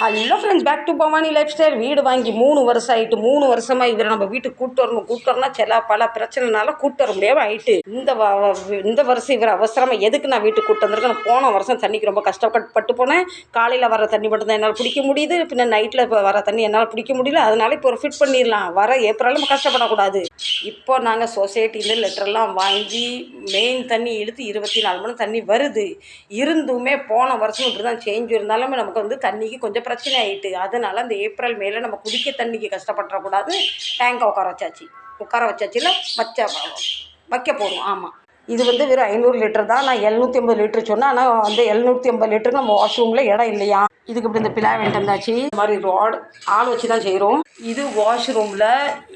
Hello friends back to Bhavani lifestyle வீடு வாங்கி மூணு வருஷம் ஆயிட்டு மூணு வருஷமா இவரை நம்ம வீட்டுக்கு கூட்டு வரணும் கூட்டு வரணும் சில பல பிரச்சனைனால கூட்டு வர முடியாம ஆகிட்டு இந்த வ- இந்த வருஷம் இவர் அவசரமாக எதுக்கு நான் வீட்டுக்கு கூட்டு வந்திருக்கேன்? போன வருஷம் தண்ணிக்கு ரொம்ப கஷ்டப்பட்டு போனேன். காலையில் வர தண்ணி மட்டும் தான் என்னால் பிடிக்க முடியுது. பின்ன நைட்டில் இப்போ வர தண்ணி என்னால் பிடிக்க முடியல. அதனால இப்போ ஒரு ஃபிட் பண்ணிடலாம். வர ஏப்ரல் நம்ம கஷ்டப்படக்கூடாது. இப்போ நாங்கள் சொசைட்டியில் லெட்டர்லாம் வாங்கி மெயின் தண்ணி இழுத்து இருபத்தி நாலு மணி தண்ணி வருது. இருந்துமே போன வருஷம் இப்படி தான் சேஞ்ச் இருந்தாலுமே நமக்கு வந்து தண்ணிக்கு கொஞ்சம் பிரச்சனை ஆயிட்டு. அதனால அந்த ஏப்ரல் மேல நம்ம குடிக்க தண்ணிக்கு கஷ்டப்படக்கூடாது டேங்கை உட்கார வச்சாச்சு. உட்கார வச்சாச்சுல வச்ச வைக்க போகிறோம் ஆமாம் இது வந்து வெறும் ஐநூறு லிட்டர் தான். நான் எழுநூற்றி ஐம்பது லிட்டர் சொன்னேன். ஆனால் வந்து எழுநூற்றி ஐம்பது லிட்டருக்கு நம்ம வாஷ்ரூமில் இடம் இல்லையா? இதுக்கு இப்படி இந்த பிலா வேண்டாம் இருந்தாச்சு. இந்த மாதிரி ரோடு ஆள் வச்சு தான் செய்கிறோம் இது வாஷ்ரூமில்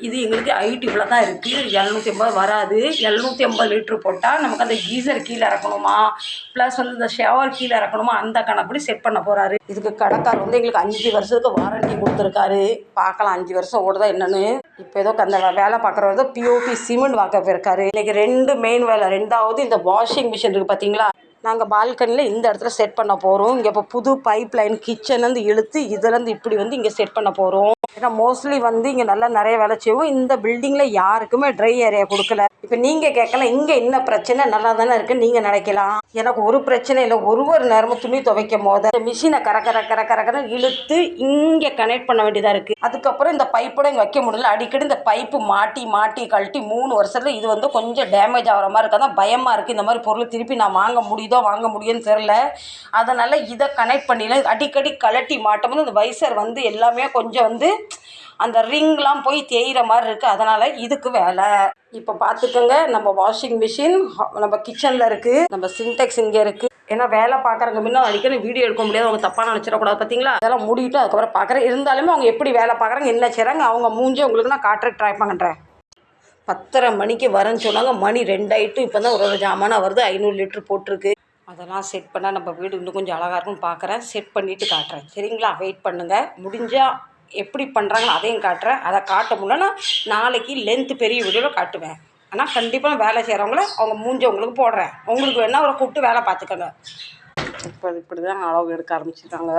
இது எங்களுக்கு ஐடி இவ்வளோ தான் இருக்குது எழுநூற்றி ஐம்பது வராது. எழுநூற்றி ஐம்பது லிட்ரு போட்டால் நமக்கு அந்த கீசர் கீழே இறக்கணுமா? ப்ளஸ் வந்து இந்த ஷவர் கீழே இறக்கணுமா? அந்த கணக்குப்படி செட் பண்ண போகிறாரு இதுக்கு கடைக்கார் வந்து எங்களுக்கு அஞ்சு வருஷத்துக்கு வாரண்டி கொடுத்துருக்காரு. பார்க்கலாம் அஞ்சு வருஷம் ஓடுதா என்னென்னு. இப்போ ஏதோ அந்த வேலை பார்க்குறவர் தான் பிஓபி சிமெண்ட் வாக்க போயிருக்காரு இன்றைக்கி ரெண்டு மெயின் வேலை ரெண்டு ரெண்டாவது இந்த வாஷிங் மிஷின் இருக்குது பார்த்தீங்களா நாங்கள் பால்கனியில் இந்த இடத்துல செட் பண்ண போகிறோம் இங்கே இப்போ புது பைப் லைன் கிச்சன்லேருந்து இழுத்து இதுலேருந்து இப்படி வந்து இங்கே செட் பண்ண போகிறோம் ஏன்னா மோஸ்ட்லி வந்து இங்கே நல்லா நிறைய வேலை செய்வோம் இந்த பில்டிங்கில் யாருக்குமே ட்ரை ஏரியா கொடுக்கல. இப்போ நீங்கள் கேட்கலாம் இங்கே என்ன பிரச்சனை? நல்லா தானே இருக்குன்னு நீங்கள் நினைக்கலாம். எனக்கு ஒரு பிரச்சனை இல்லை ஒரு ஒரு நேரமும் துணி துவைக்கும் போது இந்த மிஷினை கர கர கர கர இழுத்து இங்கே கனெக்ட் பண்ண வேண்டியதாக இருக்குது அதுக்கப்புறம் இந்த பைப்போட இங்கே வைக்க முடியல. அடிக்கடி இந்த பைப்பு மாட்டி மாட்டி கழட்டி மூணு வருஷத்தில் இது வந்து கொஞ்சம் டேமேஜ் ஆகிற மாதிரி இருக்கா? தான் பயமாக இருக்குது இந்த மாதிரி பொருள் திருப்பி நான் வாங்க முடியுதோ வாங்க முடியும்னு தெரில அதனால் இதை கனெக்ட் பண்ணிடல. அடிக்கடி கழட்டி மாட்டும் போது இந்த வைசர் வந்து எல்லாமே கொஞ்சம் வந்து அந்த ரிங்லாம் போய் தேயிற மாதிரி இருக்குது அதனால் இதுக்கு வேலை. இப்போ பார்த்துக்கோங்க நம்ம வாஷிங் மிஷின் நம்ம கிச்சனில் இருக்குது நம்ம சின்டெக்ஸ் இங்கே இருக்குது ஏன்னா வேலை பார்க்குறவங்க முன்ன அடிக்கடி வீடியோ எடுக்க முடியாது. அவங்க தப்பாக நினச்சிடக்கூடாது பார்த்தீங்களா அதெல்லாம் மூடிட்டு அதுக்கப்புறம் பார்க்குறேன் இருந்தாலுமே அவங்க எப்படி வேலை பார்க்குறாங்க என்ன செய்கிறாங்க அவங்க மூஞ்சி உங்களுக்கு நான் காட்டுற ட்ரை பண்ணுறேன் பத்தரை மணிக்கு வரேன்னு சொன்னாங்க. மணி ரெண்டாயிட்டு இப்போ தான் ஒரு ஒரு ஜாமானாக வருது. ஐநூறு லிட்டர் போட்டிருக்கு. அதெல்லாம் செட் பண்ணால் நம்ம வீடு இன்னும் கொஞ்சம் அழகாக இருக்கும்னு பார்க்குறேன் செட் பண்ணிவிட்டு காட்டுறேன். சரிங்களா? வெயிட் பண்ணுங்கள் முடிஞ்சால் எப்படி பண்ணுறாங்கன்னு அதையும் காட்டுறேன். அதை காட்ட முடியலன்னா நாளைக்கு லென்த்து பெரிய வீடியோவில் காட்டுவேன். ஆனால் கண்டிப்பாக வேலை செய்கிறவங்கள அவங்க மூஞ்சி உங்களுக்கு போடுறேன். உங்களுக்கு வேணால் அவரை கூப்பிட்டு வேலை பார்த்துக்கோங்க. இப்போ இப்படி தான் அளவு எடுக்க ஆரம்பிச்சிட்டாங்க.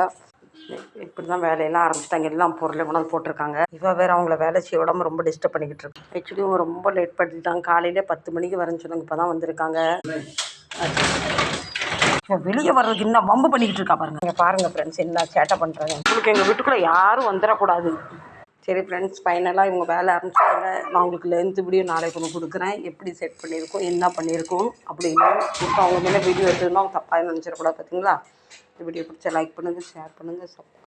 இப்படி தான் வேலையெல்லாம் ஆரம்பிச்சிட்டாங்க. எல்லாம் பொருளையும் கொண்டாந்து போட்டிருக்காங்க. இவ வேறு அவங்கள வேலை செய்ய விடாம ரொம்ப டிஸ்டர்ப் பண்ணிக்கிட்டு இருக்கு. ஆக்சுவலி அவங்க ரொம்ப லேட் பண்ணிட்டாங்க. காலையிலே பத்து மணிக்கு வரேன்னு சொன்னாங்க. இப்போ தான் வந்திருக்காங்க. வெளியே வர்றதுக்கு இன்னும் வம்பு பண்ணிக்கிட்டு இருக்கா பாருங்க. இங்க பாருங்க ஃப்ரெண்ட்ஸ் என்ன சேட்டை பண்ணுறாங்க உங்களுக்கு எங்கள் வீட்டுக்குள்ளே யாரும் வந்துடக்கூடாது. சரி ஃப்ரெண்ட்ஸ் ஃபைனலாக இவங்க வேலை ஆரம்பிச்சிட்டாங்க. நான் உங்களுக்கு லென்த் வீடியோ நாளைக்கு ஒன்று கொடுக்குறேன். எப்படி செட் பண்ணியிருக்கோம் என்ன பண்ணியிருக்கோம் அப்படின்னு இப்போ அவங்க மேலே வீடியோ எடுத்துருந்தோம் அவங்க தப்பாக நினச்சிடக்கூடாது பார்த்தீங்களா இந்த வீடியோ பிடிச்சா லைக் பண்ணுங்கள் ஷேர் பண்ணுங்கள் சப்